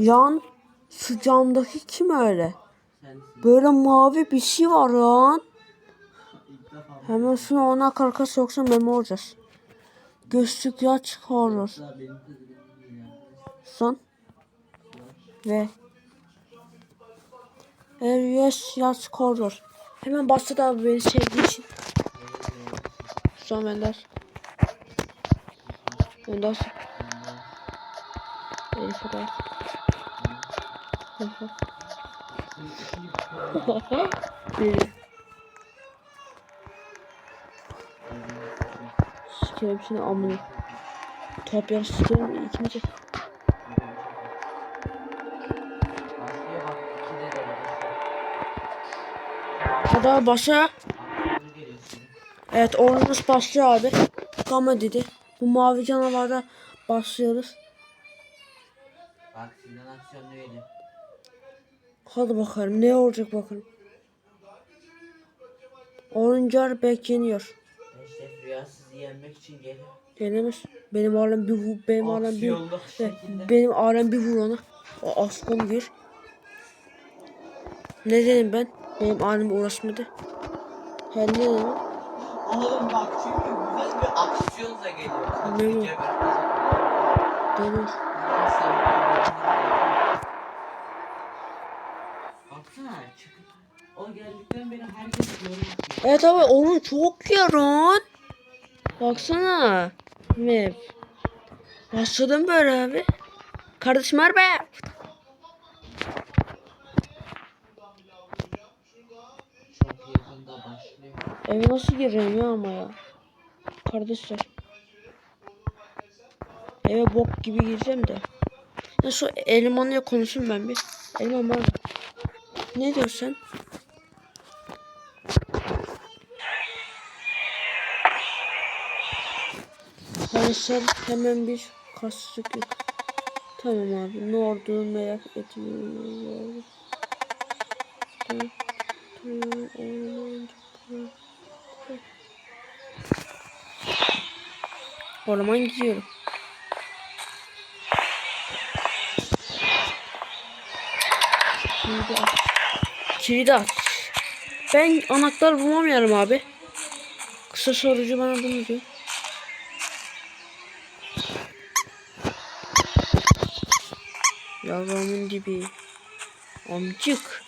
Yan şu camdaki kim öyle? Böyle mavi bir şey var lan. Hemen şunu ona karkas yoksa memo olacağız. Gözlük ya çıkarır. Son. Ve. Yes ya çıkarır. Hemen başladı abi beni sevdiği için. Son Ender. Ender. Elif Ender. Sikerim seni amına. Top yarışı sikerim ikinci. Hadi şimdi. Evet oyunumuz başlıyor abi. Gama dedi. Bu mavi canavarda başlıyoruz. Bak sizden aksiyonlu geliyor. Hadi bakalım ne olacak bakalım. Oyuncular bekleniyor. Eşref Rüya sizi yenmek için geliyor. Gelemez. Benim alem bir vur, benim alem bir şekilde. benim alem bir vur ona. O askon bir. Ne dedim ben? Benim alem uğraşmadı. He ne dedim? Oğlum bak çünkü güzel bir aksiyonla geliyor. Ne bu? Geber kazanıyor. Dedim. Baksana çıkıp o Evet abi onun çok yarın. Baksana. Map. Başladım böyle abi. Kardeşim yakında başlıyor. Eve nasıl gireceğim ya ama ya. Kardeşler. Eve bok gibi gireceğim de. Ya şu elemanla konuşayım ben bir. Eleman var. Ne diyorsun sen? Arkadaşlar hemen bir kastık yok. Tamam abi ne olduğunu merak etmiyorum. Tamam. Tamam. Tamam. O zaman gidiyorum. Kilidi aç. Kilidi. Ben anahtar bulamıyorum abi. Kısa sorucu bana bunu diyor. Yavrumun dibi. Amcık.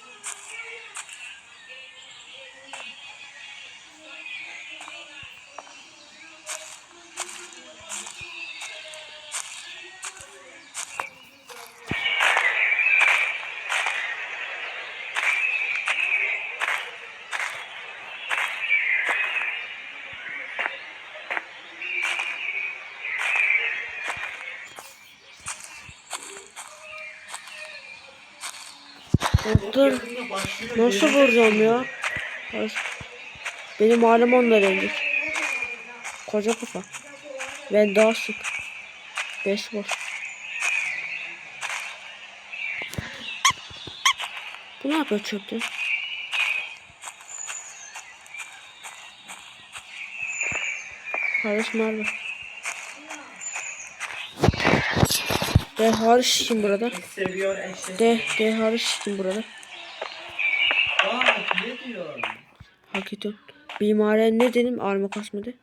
Dur. Nasıl vuracağım ya? Benim halim onunla rengi. Koca kafa. Ben daha sık. Beş boş. Bu ne yapıyor çöpte? Kardeş nerede? De hariç kim burada? De, de hariç kim burada? Aa ne diyor? Hak ediyorum. Benim ailem ne dedim? Arma kasmadı.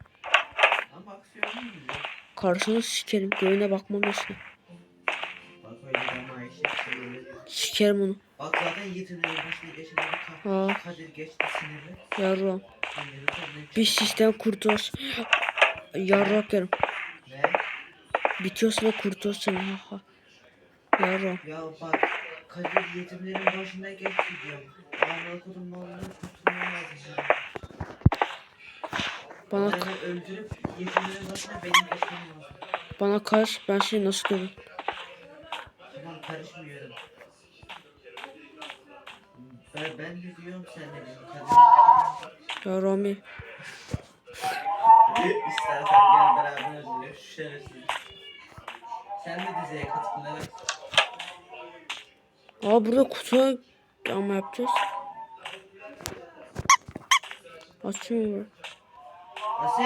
Karşına sikerim. Göğüne bakmam seviyor. Sikerim onu. Bak zaten Yiğit'in başına Kadir geçti sinirli. Yarram. Bir sistem kurtulur. Yarrak yerim. ne? Bitiyorsa da kurtulsun. Ha ha. Yarram. Ya bak Kadir yetimlerin başına geçti diyorum. Ağla okudum malını kurtulmam lazım. ya. Bana Adamı öldürüp yetimlerin başına benim geçmem lazım. bana karış. Ben seni nasıl görürüm? Tamam karışmıyorum. Ben, ben de diyorum sen de diyorsun. Kadir. Yarrami. İstersen gel beraber şu şerefsiz. Sen de diziye katıl evet. Aa burada kutu ama yapacağız. Açmıyor. Asil.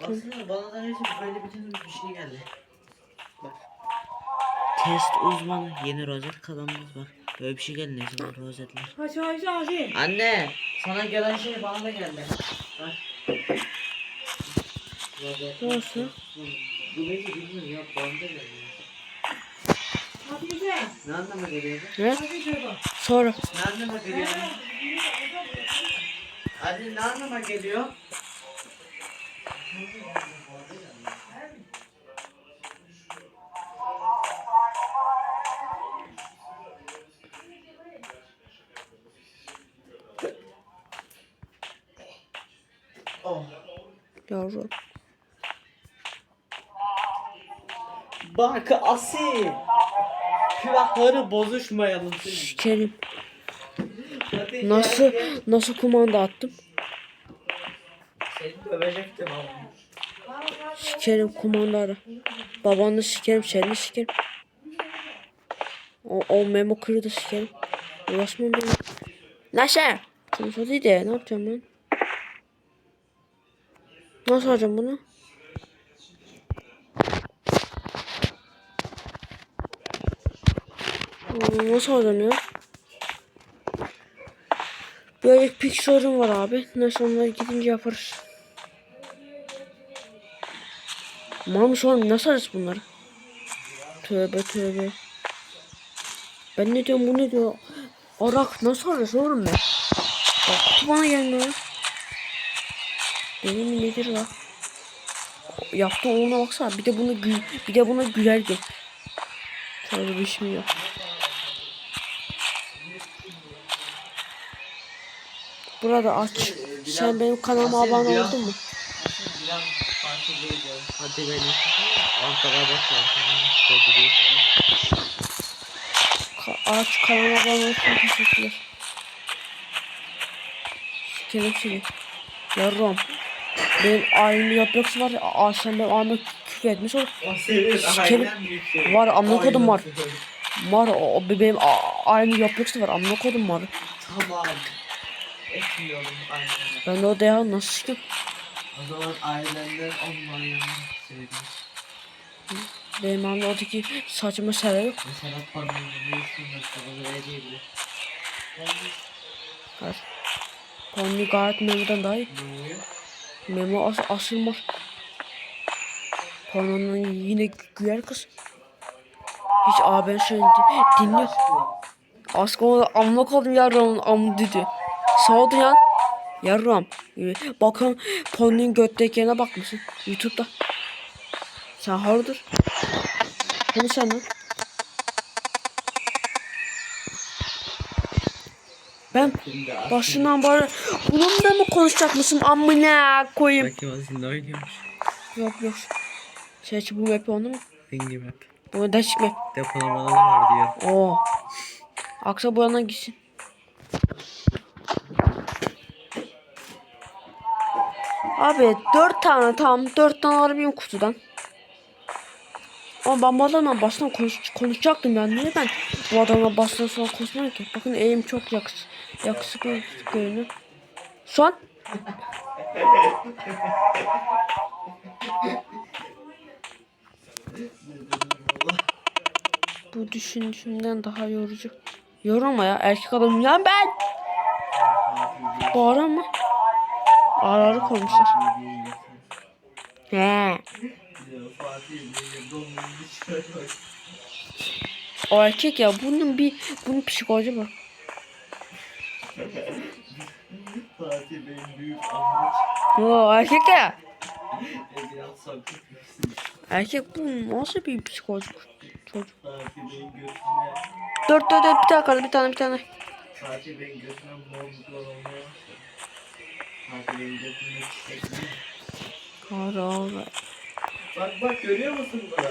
Baksana bana da neyse böyle bir tane bir şey geldi. Bak. Test uzmanı yeni rozet kazandınız bak. Böyle bir şey geldi neyse bu rozetler. Kaç ay abi. Anne sana gelen şey bana da geldi. Bak. Rozet. Nasıl? Bu bu neyse bilmiyorum ya bana da geldi. Ne anlama geliyordu? Ne? Sonra. Ne anlama geliyor? Hadi ne anlama geliyor? Oh. Yavrum. Bak asil. Külahları bozuşmayalım. Sikerim. Nasıl nasıl kumanda attım? Seni dövecektim ama. Sikerim kumandarı. Babanı sikerim, seni sikerim. O, o memo kırdı sikerim. Ulaşma beni. Nasıl? De ne yapacağım ben? Nasıl alacağım bunu? Nasıl ya? Böyle sorun var abi. Neyse onları gidince yaparız. Mamış oğlum nasıl ararız bunları? Tövbe tövbe. Ben ne diyorum bu ne diyor? Arak nasıl ararız oğlum ben? Bak bana gelmiyor. Benim nedir la? Yaptığı ona baksana bir de bunu bir de buna gülerdi. Tövbe bismillah. Burada aç. Sen benim kanalıma abone oldun mu? Hadi beni. Ankara bak ya. Ka aç kanalıma abone olsun teşekkürler. Seni. Yarram. Benim ailemin yapraksı var. Aa sen benim aileme küfür etmiş ol. Sikerim. şey. Var amına kodum var. Var o, o benim a- ailemin yapraksı var. Amına kodum var. Tamam. Etmiyorum aynen. Ben o deha nasıl sikim? O zaman ailenden onların yanına söyleyeyim. Benim anne oradaki saçma şeyler yok. Mesela pandemi büyüsün nasıl olur edebilir. Hayır. Pony gayet Memo'dan daha iyi. Memo as asılmaz. Pony'nin yine güler kız. Hiç abi ben şöyle di- dinliyor. Aşkım amına koydum yarram am dedi. Sağ ol yan. Yarram. Ee, Bakın Pony'nin götteki yerine bakmışsın. Youtube'da. Sen hayırdır? Konuş sen lan. Ben başından beri bununla mı konuşacak mısın amına koyayım. Bakayım aslında oynuyormuş. Yok yok. Seç bu map'i onu mu? Hangi map? Bu değişik map. Depolamalı var diyor. Oo. Aksa bu yana gitsin. Abi dört tane tamam dört tane alabilirim kutudan. Ama ben bu adamla baştan konuş, konuşacaktım ben. Niye ben bu adamla baştan sonra konuşmuyorum ki? Bakın elim çok yakış, yakışıklı görünüyor. Şu an bu düşündüğümden daha yorucu. Yorulma ya erkek adamım ya ben. Bağıran mı? Ağır ağır koymuşlar. He. O erkek ya bunun bir bunun psikoloji var. Fatih erkek ya. Erkek bu nasıl bir psikoloji çocuk. Dört dört dört bir tane kaldı bir tane bir tane. Fatih benim götüne morluklar olmaya. Fatih benim götüne çiçekler. Kara. Bak bak görüyor musun bunu?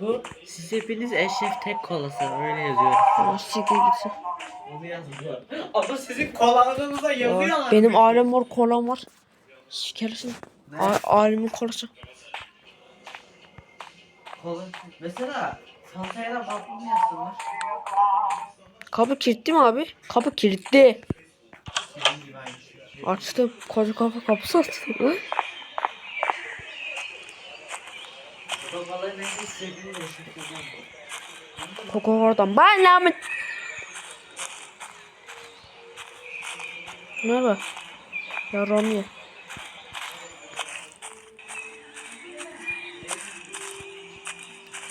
Bu siz hepiniz eşref tek kolası öyle yazıyor. Siktir gitsin. Onu yazmıyor. Ama sizin kolanızda yazıyorlar. Benim alem mor kolam var. Sikersin. A- Alemin kolası. Kola. Mesela Fanta'ya bakma mı yazsınlar? Kapı kilitli mi abi? Kapı kilitli. Açtım. Koca kapı kapısı yaşatacağım. Koko oradan. Ben lamet. Merhaba. Ya Rami.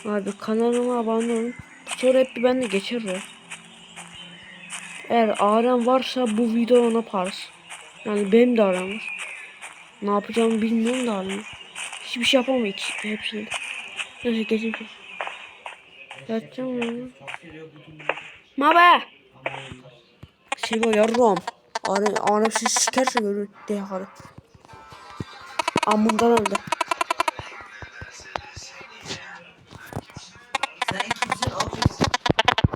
Abi kanalıma abone olun. Sonra hep bir bende geçer o. Eğer arem varsa bu video ona yaparız. Yani benim de arem var. Ne yapacağımı bilmiyorum da arem. Hiçbir şey yapamam iki, hepsini. Neyse geçin. Yatacağım ya. Mabe. Şey var yarram. Arem, arem siz sikerse görür. De hadi. Amından öldü.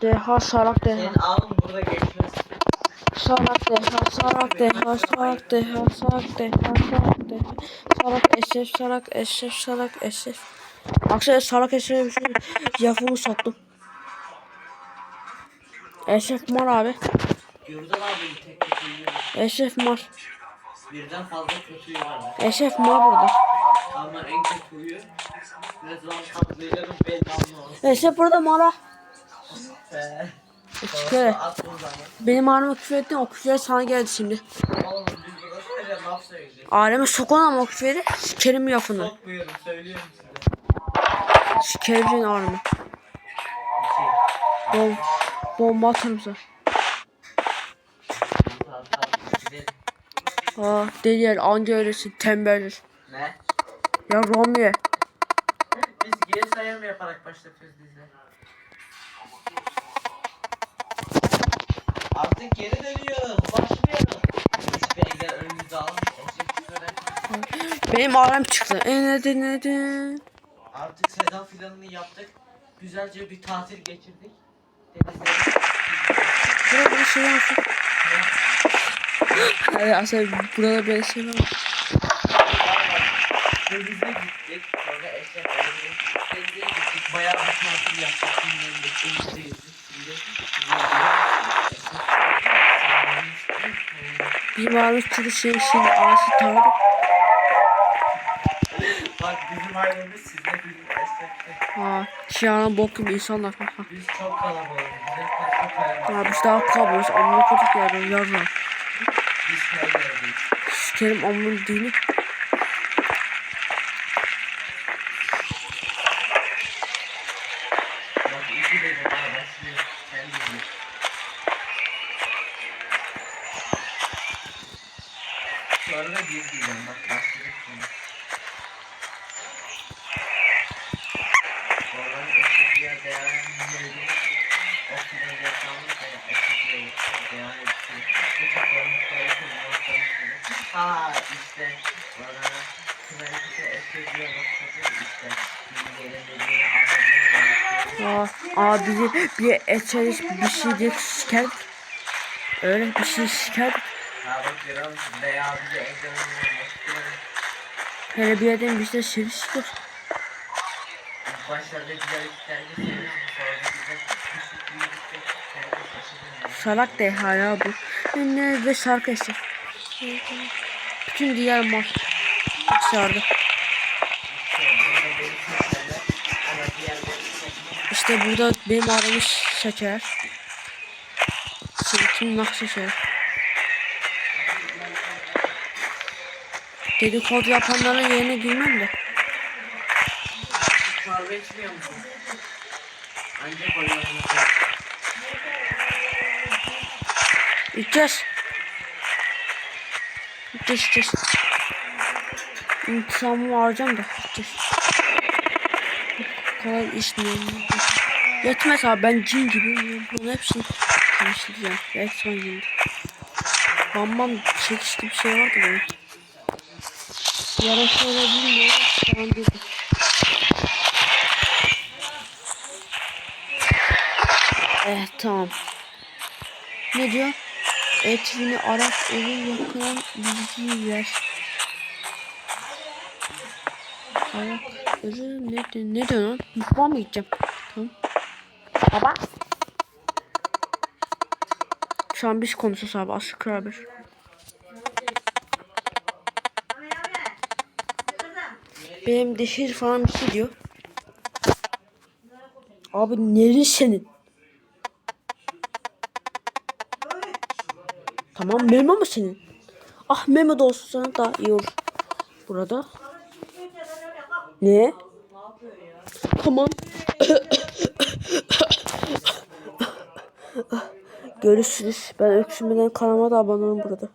Deha sarak deha. Senin ağın burada geçmez. Sarak deha sarak deha sarak deha sarak deha sarak deha. Sarak eşref sarak eşref sarak eşref. Akşam sarak eşref sattım. Eşref mar abi. Gürdal abi tek kötüyü. Eşref mar. Birden fazla kötüyü vardı. Eşref mar burada. Ama en kötüyü ne zaman katlayacağım belli olmaz. Eşref burada mara. Zaman. Benim ağrıma küfür ettin o küfürler sana geldi şimdi. Aleme sokon ama o küfürleri sikerim lafını. Sokmuyorum söylüyorum size. Sikerim senin ağrımı. İki. Bom bomba atarım sana. Aa deli yer anca öylesin tembeldir. Ne? Ya Romi. Biz geri sayım yaparak başlatıyoruz dizi. Artık geri dönüyoruz. Başlıyoruz. Üç beyler önümüzü şöyle. Benim ağrım çıktı. E neden neden? Artık Sedan filanını yaptık. Güzelce bir tatil geçirdik. Denizde. Burada bir şey var. Hayır aslında burada böyle şey var. Denize gittik. Sonra eşek Denize gittik. Bayağı bir tatil yaptık. Dinlendik. Denizde yüzdük. Şimdi Bizim ağrımız çıktı şey şimdi ağrısı tanıdık. Bak bizim ailemiz sizde bizim eşekte. Aa Şiana bok gibi insanlar. Ha, ha. Biz çok kalabalığız. Bize farklı kalabalık. Ya biz daha kalmıyoruz. Amına koduk yerden yarra. Biz her yerdeyiz. Sikerim amının dini. Ha bakacak işte. Aa bizi bir eçeriz bir şey diye sikerdik. Öyle bir şey olması. Hele bir yerden bir şey siker. Başlarda güzel işler geçiyor. Sonra güzel düşük bir işte. Herkes aşırı Salak de hala bu. Ne ve şarkı eser. Bütün diğer mal. Dışarıda. İşte burada. İşte benim aramı seçer. Seninkini nasıl seçer? Dedikodu yapanların yerine girmem de. Kahve içmiyor musun? Ancak oynamak. İçeceğiz. İçeceğiz içeceğiz. İntisamımı alacağım da içeceğiz. Bu kadar içmiyorum. Yetmez abi ben cin gibi bunun hepsini karıştıracağım. Resmen cin. Bambam çekişli bir şey vardı benim. Yarın şöyle bilmiyorum. Tamam dedim. Evet tamam. Ne diyor? Etvini Arap evin yakılan bilgiyi ver. Arap ürü ne diyor? Ne diyor lan? Mutfağa mı gideceğim? Tamam. Baba. Şu an biz konuşuyoruz abi. Aslı Kraber. Benim deşir falan bir şey diyor. Abi neri senin? Tamam Memo mu senin? Ah Memo da olsun sana da iyi olur. Burada. Ne? Tamam. Görüşürüz. Ben öksürmeden kanalıma da abone olun burada.